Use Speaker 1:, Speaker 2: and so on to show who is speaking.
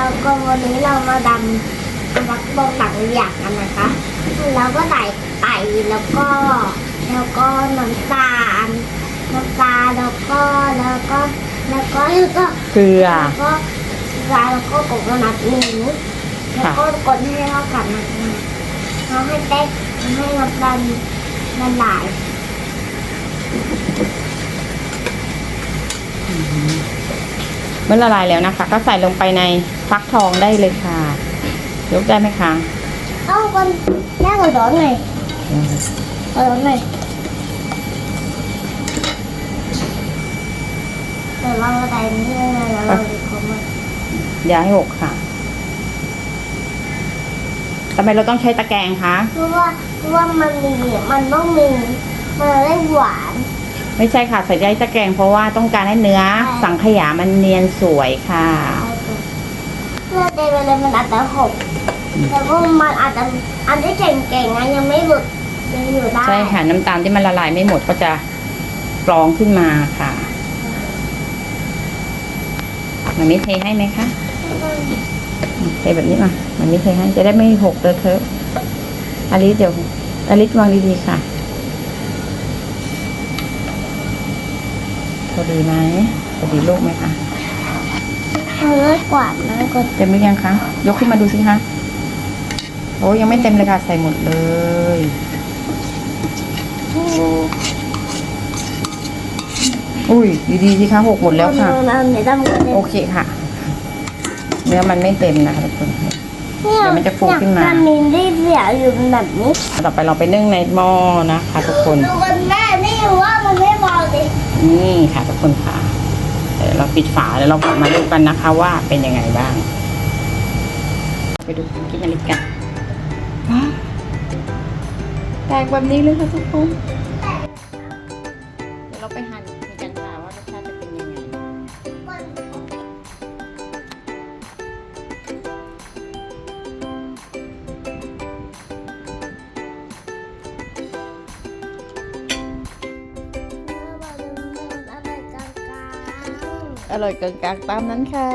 Speaker 1: เราก็วันนี้เรามาดำรักบงหลังอย่างกันนะคะเราก็ใส่ไก่แล้วก็ แล้วก็น้ำตาลน้ำตาลแล้วก็แล้วก็แล้วก็แล้วก็
Speaker 2: เกลือ
Speaker 1: แล้วก็แล้วก็กดกระนัดหมูแล้วก็กดให้เข้ากันนะคะแล้วให้เต๊กให้น้ำตาลละลาย
Speaker 2: มื่อละลายแล้วนะคะ ก็ใส่ลงไปในฟักทองได้เลยค่ะ ยกได้ไหมคะ
Speaker 1: เอา con nhá ngồi đón này ngồi đón này rồi lau ở đây như này là lau được không ạ
Speaker 2: อย่าให้หกค่ะทำไมเราต้องใช้ตะแกรงคะ
Speaker 1: เพราะว่าเพราะว่ามันมีมันต้องมีมันได้หวาน
Speaker 2: ไม่ใช่ค่ะใส่ได้ตะแกรงเพราะว่าต้องการให้เนื้อสังขยามันเนียนสวยค่ะ
Speaker 1: เพื่อเตไปเลยมันอาจจะหกแต่ว่ามันอาจจะอันที่เก่งๆนะยังไม่หลุดยังอยู่ได้
Speaker 2: ใช่ค่ะน้ำตาลที่มันละลายไม่หมดก็จะกรองขึ้นมาค่ะมันไม่เทให้ไหมคะเทแบบนี้มามันไม่เทให้จะได้ไม่หกเลอะเทอะอลิสเดี๋ยวอลิสวางดีๆค่ะ อดีไหมพอดีลูกไหมคะ
Speaker 1: มันเลิกกวาดนะก็
Speaker 2: เต็มหรือยังคะ ยกขึ้นมาดูสิคะ โอ้ยังไม่เต็มเลยค่ะ ใส่หมดเลย อุ้ยดีๆสิคะหกหมดแล้วค่ะ
Speaker 1: มันไม่ต้องเลย
Speaker 2: โอเคค่ะ เนื้อมันไม่เต็มนะคะทุกคน เดี๋ยวมันจะฟูขึ้นมา
Speaker 1: มันมีรีบเสียอยู่แบบนี้
Speaker 2: ต่อไปเราไปนึ่งในหม้อนะคะทุกคน
Speaker 1: ดูกันแม่นี่ว่ามันไม่เบาดิ
Speaker 2: นี่ค่ะทุกคนค่ะเดี๋ยวเราปิดฝาแล้วเรากลับมาดูกันนะคะ ว่าเป็นยังไงบ้าง ไปดูกินนาฬิกาแตกแบบนี้เลยค่ะทุกคน อร่อยเกินกลางตามนั้นค่ะ